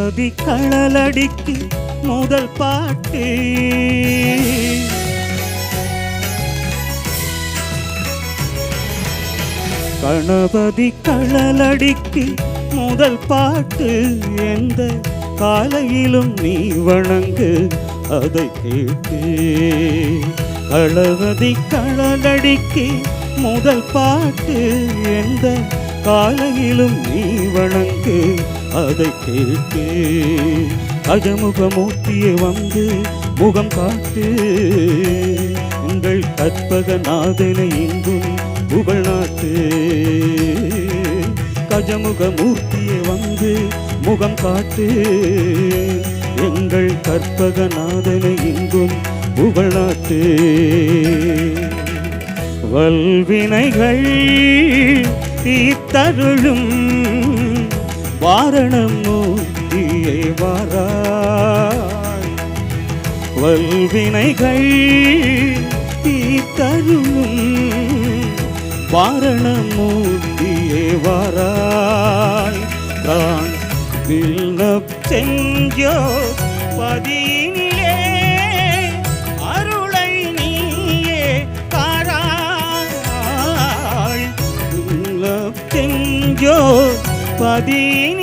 கணபதி கழலடிக்கு முதல் பாட்டு. கணபதி கழலடிக்கு முதல் பாட்டு. எந்த காலையிலும் நீ வணங்கு அதை கேட்டு. களபதி களலடிக்கு முதல் பாட்டு. எந்த காலையிலும் நீ வணங்கு அதை கேட்டு அஜமுகமூர்த்தியை வந்து முகம் காட்டு. உங்கள் கற்பகநாதனை நாதனை புகழ் நாட்டு. கஜமுகமூர்த்தியை வந்து முகம் காட்டு. எங்கள் கற்பகநாதனை இங்கும் புகழ் நாட்டு. வல்வினைகள் தீத்தருளும் வாரணம் மூர்த்தியை வாராய். வல்வினைகள் தீர்த்தருளும் வாரணமூர்த்தியே வாராய். தான் விண்ணப் செஞ்சோ பதியினிலே அருளை நீயே தாராய். விண்ணப் செஞ்சோ பதியினிலே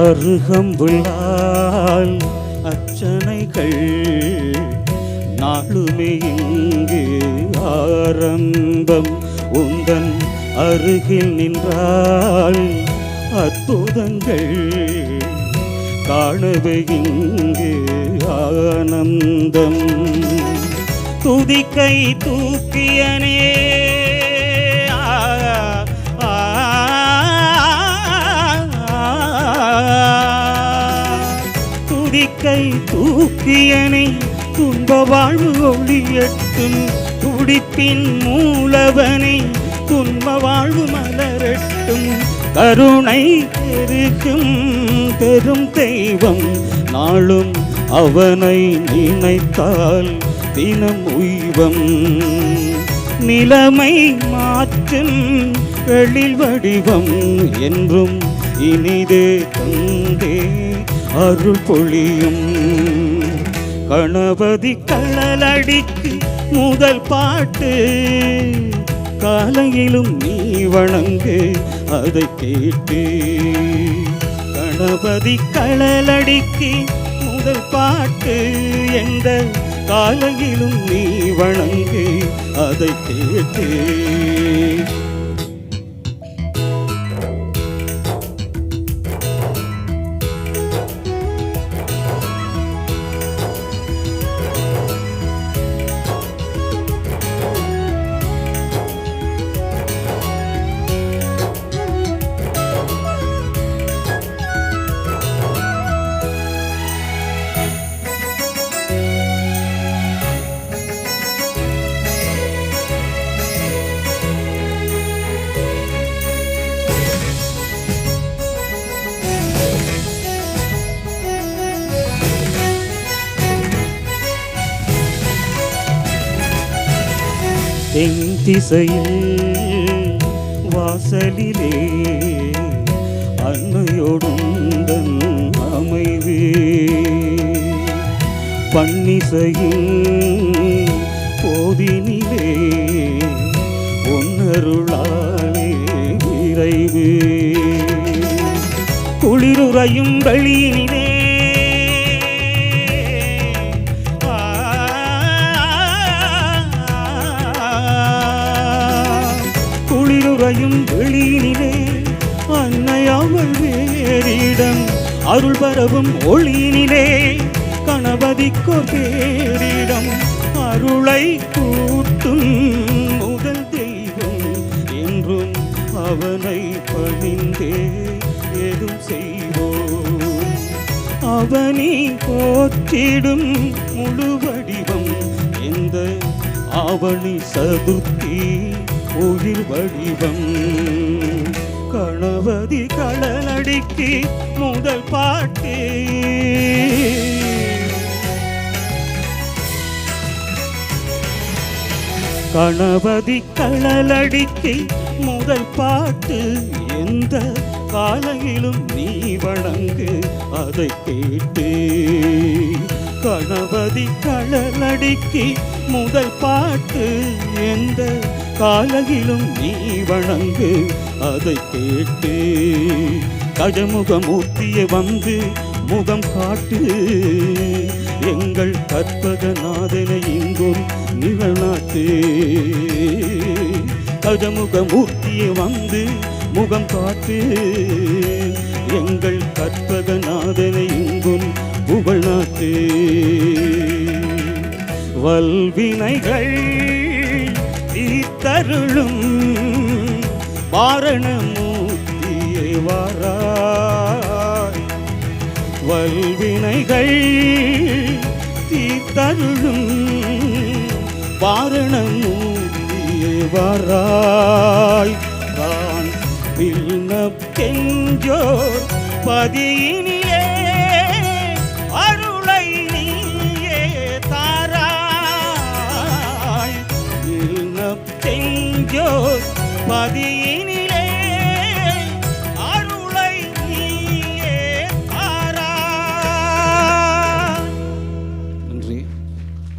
அருகம் விழால் அச்சனைகள் நாளுமே இங்கு ஆரம்பம். உந்தன் அருகில் நின்றால் அற்புதங்கள் காணவே இங்கு ஆனந்தம். துதிக்கை தூக்கியனே கை தூக்கியனை துன்ப வாழ்வு ஒளியட்டும் துடிப்பின் மூலவனை துன்ப வாழ்வு மலரட்டும். கருணை பெருகும் பெரும் தெய்வம் நாளும் அவனை நினைத்தால் தினம் உய்வம். நிலைமை மாற்றும் எழில் வடிவம் என்றும் இனிதே தந்தே. அருள் பொழியும். கணபதி கள்ளலடிக்கு முதல் பாட்டு காலையிலும் நீ வணங்கு அதை கேட்டு. கணபதி கழலடிக்கு முதல் பாட்டு எந்த காலையிலும் நீ வணங்கு அதை கேட்டு. தென் திசையில் வாசலிலே அன்னையோடுந்தன் அமைவு. பன்னிசையில் போதினிலே ஒன்னருளாலே விரைவு குளிருறையும் வெளியினிலே உறையும் வெளியினிலே அன்னையாமல் வேறிடம். அருள் பரவும் ஒளியினிலே கணபதிக்கோ பேரிடம் அருளை கூட்டும் முதல் தெய்வம் என்றும் அவனை பணிந்தே எதும் செய்வோம். அவனி போற்றிடும் முழு வடிவம் எந்த அவனி சதுர்த்தி உயிர் வடிவம். கணபதி கடலடிக்கு முதல் பாட்டு. கணபதி கடலடிக்கு முதல் பாட்டு. எந்த காலையிலும் நீ வணங்கு அதை கேட்டு. கணபதி கடலடிக்கு முதல் பாட்டு. எந்த காலையிலும் நீ வணங்கு அதை கேட்டு கஜமுகமூர்த்தியை வந்து முகம் காட்டு. எங்கள் கற்பகநாதனை இங்கும் நிகழ்நாட்டு கஜமுகமூர்த்தியை வந்து முகம் காட்டு. எங்கள் கற்பகநாதனை இங்கும் புகழ்நாட்டு வல்வினைகள் அருளும் வாரணமூர்த்தியை வாராய். வல்வினைகள் தீத்தருளும் வாரணமூர்த்தியை வாராய். தான் விண்ணப்பெஞ்சோர் பதியினிலே அருளை Pode